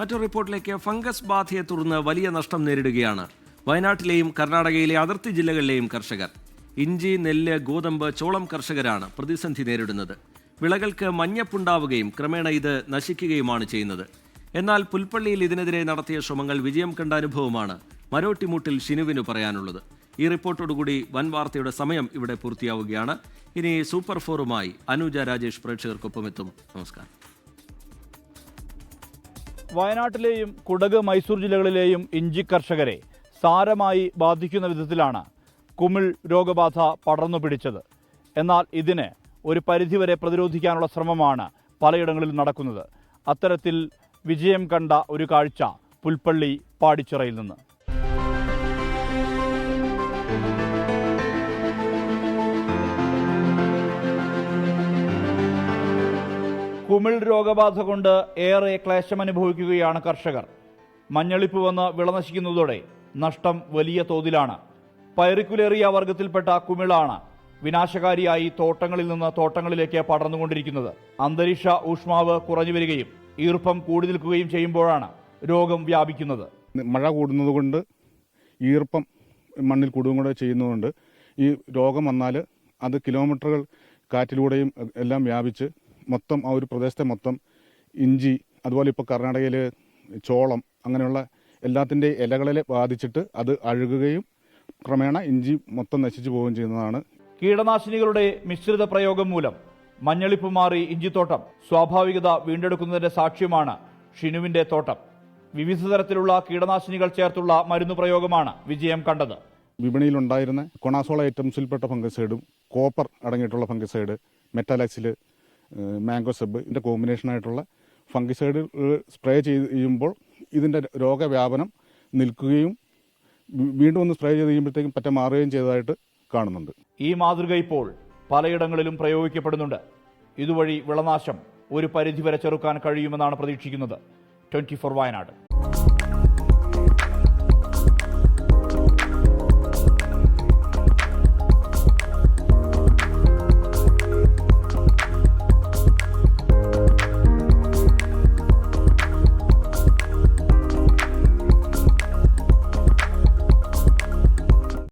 മറ്റൊരു റിപ്പോർട്ടിലേക്ക്. ഫംഗസ് ബാധയെ തുടർന്ന് വലിയ നഷ്ടം നേരിടുകയാണ്. വയനാട്ടിലെയും കർണാടകയിലെ അതിർത്തി ജില്ലകളിലെയും കർഷകർ. ഇഞ്ചി നെല്ല് ഗോതമ്പ് ചോളം കർഷകരാണ് പ്രതിസന്ധി നേരിടുന്നത്. വിളകൾക്ക് മഞ്ഞപ്പുണ്ടാവുകയും ക്രമേണ ഇത് നശിക്കുകയുമാണ് ചെയ്യുന്നത്. എന്നാൽ പുൽപ്പള്ളിയിൽ ഇതിനെതിരെ നടത്തിയ ശ്രമങ്ങൾ വിജയം കണ്ട അനുഭവമാണ് മരോട്ടിമൂട്ടിൽ ഷിനുവിന് പറയാനുള്ളത്. ഈ റിപ്പോർട്ടോടുകൂടി വൻ വാർത്തയുടെ സമയം ഇവിടെ പൂർത്തിയാവുകയാണ്. ഇനി സൂപ്പർ ഫോറുമായി അനുജ രാജേഷ് പ്രേക്ഷകർക്കൊപ്പം എത്തും നമസ്കാരം. വയനാട്ടിലെയും കുടക് മൈസൂർ ജില്ലകളിലെയും ഇഞ്ചി കർഷകരെ സാരമായി ബാധിക്കുന്ന വിധത്തിലാണ് കുമിൾ രോഗബാധ പടർന്നു പിടിച്ചത്. എന്നാൽ ഇതിന് ഒരു പരിധിവരെ പ്രതിരോധിക്കാനുള്ള ശ്രമമാണ് പലയിടങ്ങളിലും നടക്കുന്നത്. അത്തരത്തിൽ വിജയം കണ്ട ഒരു കാഴ്ച പുൽപ്പള്ളി പാടിച്ചിറയിൽ നിന്ന്. കുമിൾ രോഗബാധ കൊണ്ട് ഏറെ ക്ലേശമനുഭവിക്കുകയാണ് കർഷകർ. മഞ്ഞളിപ്പ് വന്ന് വിള നശിക്കുന്നതോടെ നഷ്ടം വലിയ തോതിലാണ്. പൈറിക്കുലേറിയ വർഗത്തിൽപ്പെട്ട കുമിളാണ് വിനാശകാരിയായി തോട്ടങ്ങളിൽ നിന്ന് തോട്ടങ്ങളിലേക്ക് പടർന്നുകൊണ്ടിരിക്കുന്നത്. അന്തരീക്ഷ ഊഷ്മാവ് കുറഞ്ഞു വരികയും ഈർപ്പം കൂടി നിൽക്കുകയും ചെയ്യുമ്പോഴാണ് രോഗം വ്യാപിക്കുന്നത്. മഴ കൂടുന്നത് കൊണ്ട് ഈർപ്പം മണ്ണിൽ കൂടുകയും കൂടെ ചെയ്യുന്നതുകൊണ്ട് ഈ രോഗം വന്നാൽ അത് കിലോമീറ്ററുകൾ കാറ്റിലൂടെയും എല്ലാം വ്യാപിച്ച് മൊത്തം ആ ഒരു പ്രദേശത്തെ മൊത്തം ഇഞ്ചി അതുപോലെ ഇപ്പോൾ കർണാടകയിൽ ചോളം അങ്ങനെയുള്ള എല്ലാത്തിന്റെ ഇലകളിൽ ബാധിച്ചിട്ട് അത് അഴുകുകയും ക്രമേണ ഇഞ്ചി മൊത്തം നശിച്ചു പോവുകയും ചെയ്യുന്നതാണ്. കീടനാശിനികളുടെ മിശ്രിത പ്രയോഗം മൂലം മഞ്ഞളിപ്പ് മാറി ഇഞ്ചിത്തോട്ടം സ്വാഭാവികത വീണ്ടെടുക്കുന്നതിന്റെ സാക്ഷ്യമാണ് ഷിനുവിന്റെ തോട്ടം. വിവിധ തരത്തിലുള്ള കീടനാശിനികൾ ചേർത്തുള്ള മരുന്ന് പ്രയോഗമാണ് വിജയം കണ്ടത്. വിപണിയിലുണ്ടായിരുന്ന കൊണാസോള ഐറ്റംസിൽപ്പെട്ട ഫംഗസൈഡും കോപ്പർ അടങ്ങിയിട്ടുള്ള ഫംഗസൈഡ് മെറ്റാലാക്സിൽ മാംഗോ സബ് ഇതിന്റെ കോമ്പിനേഷനായിട്ടുള്ള ഫംഗിസൈഡ് സ്പ്രേ ചെയ്യുമ്പോൾ ഇതിന്റെ രോഗവ്യാപനം നിൽക്കുകയും വീണ്ടും ഒന്ന് സ്പ്രേ ചെയ്ത് കഴിയുമ്പോഴത്തേക്കും പറ്റ മാറുകയും ചെയ്തതായിട്ട് കാണുന്നുണ്ട്. ഈ മാതൃക ഇപ്പോൾ പലയിടങ്ങളിലും പ്രയോഗിക്കപ്പെടുന്നുണ്ട്. ഇതുവഴി വിളനാശം ഒരു പരിധിവരെ ചെറുക്കാൻ കഴിയുമെന്നാണ് പ്രതീക്ഷിക്കുന്നത്. Twenty four Wayanad.